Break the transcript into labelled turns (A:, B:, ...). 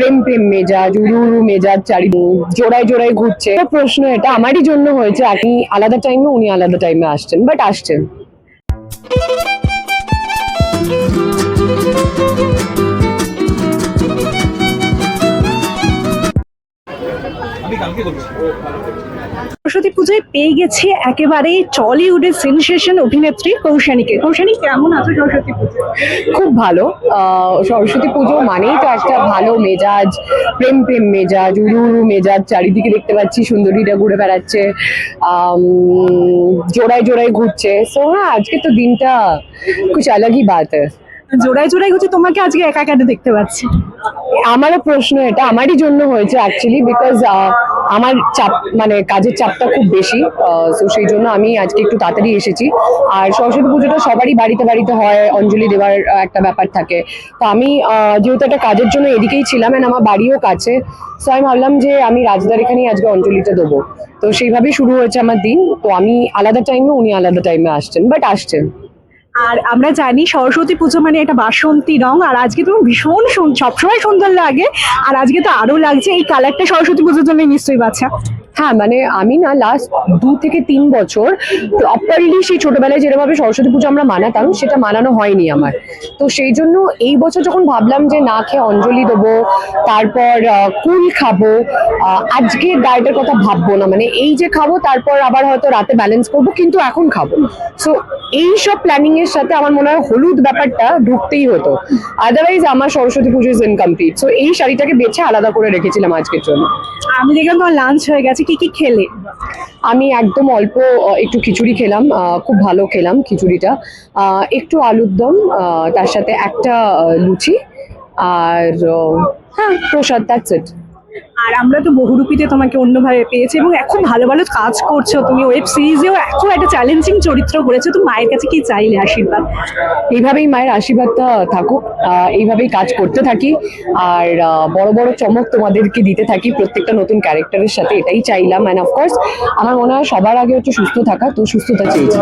A: প্রেম প্রেম মেজাজ উড়ু উড়ু মেজাজ, চারি জোড়ায় জোড়ায় ঘুরছে। প্রশ্ন এটা, আমারই জন্য হয়েছে, আপনি আলাদা টাইমে উনি আলাদা টাইমে আসছেন বাট আসছেন।
B: সরস্বতী পুজোয় পেয়ে গেছে একেবারে টলিউডের সেনসেশন অভিনেত্রী কৌশানীকে। কৌশানী কেমন আছে সরস্বতী পুজো
A: খুব ভালো। সরস্বতী পুজো মানেই তো একটা ভালো মেজাজ প্রেম প্রেম মেজাজ উড়ু উড়ু মেজাজ চারিদিকে দেখতে পাচ্ছি সুন্দরীরা ঘুরে বেড়াচ্ছে জোড়ায় জোড়ায় ঘুরছে। সো হ্যাঁ আজকে তো দিনটা কুছ আলাগই বাত।
B: জোড়ায় জোড়ায় হচ্ছে তোমাকে আজকে একা একা দেখতে পাচ্ছি।
A: আমারও প্রশ্ন এটা আমারই জন্য হয়েছে অ্যাকচুয়ালি বিকজ আমার চাপ মানে কাজের চাপটা খুব বেশি তো সেই জন্য আমি আজকে একটু তাড়াতাড়ি এসেছি। আর সরস্বতী পুজোটা সবারই বাড়িতে বাড়িতে হয়, অঞ্জলি দেওয়ার একটা ব্যাপার থাকে। তো আমি যেহেতু একটা কাজের জন্য এদিকেই ছিলাম and আমার বাড়িও কাছে সো আমি ভাবলাম যে আমি রাজদার এখানেই আজকে অঞ্জলিটা দেবো। তো সেইভাবেই শুরু হয়েছে আমার দিন। তো আমি আলাদা টাইমে উনি আলাদা টাইমে আসছেন বাট আসছেন।
B: আর আমরা জানি সরস্বতী পুজো মানে এটা বাসন্তী রং, আর আজকে তো ভীষণ সবসময় সুন্দর লাগে, আর আজকে তো আরও লাগছে, এই কালারটা সরস্বতী পুজোর জন্য নিশ্চয়ই বাছা।
A: হ্যাঁ মানে আমি না লাস্ট দু থেকে তিন বছর প্রপারলি সেই ছোটবেলায় যেভাবে সরস্বতী পুজো আমরা মানাতাম, সেটা মানানো হয়নি আমার। তো সেই জন্য এই বছর যখন ভাবলাম যে না খেয়ে অঞ্জলি দেবো, তারপর কুল খাব আজকে ডায়েটের কথা ভাববো না মানে এই যে খাব, তারপর আবার হয়তো রাতে ব্যালেন্স করব, কিন্তু এখন খাব। সো এই সব প্ল্যানিং এর সাথে আমার মনে হয় হলুদ ব্যাপারটা ঢুকতেই হতো। আদারওয়াইজ আমার সরস্বতী পুজো ইনকমপ্লিট সো এই শাড়িটাকে বেছে আলাদা করে রেখেছিলাম আজকের জন্য।
B: আমি দেখলাম তোমার লাঞ্চ হয়ে গেছে কি কি খেলে?
A: আমি একদম অল্প একটু খিচুড়ি খেলাম খুব ভালো খেলাম খিচুড়িটা। একটু আলুর দম তার সাথে একটা লুচি, আর হ্যাঁ প্রসাদ দ্যাটস ইট
B: আর আমরা তো বহুরূপীতে তোমাকে অন্যভাবে পেয়েছি এবং এখন ভালো ভালো কাজ করছ তুমি। ওয়েব সিরিজেও এখন একটা চ্যালেঞ্জিং চরিত্র করেছ, তো মায়ের কাছে কি চাইলে আশীর্বাদ?
A: এইভাবেই মায়ের আশীর্বাদটা থাকুক এইভাবেই কাজ করতে থাকি। আর বড় বড় চমক তোমাদেরকে দিতে থাকি, প্রত্যেকটা নতুন ক্যারেক্টারের সাথে, এটাই চাইলাম। অ্যান্ড অফকোর্স আমার মনে হয় সবার আগে হচ্ছে সুস্থ থাকা, তো সুস্থতা চেয়েছি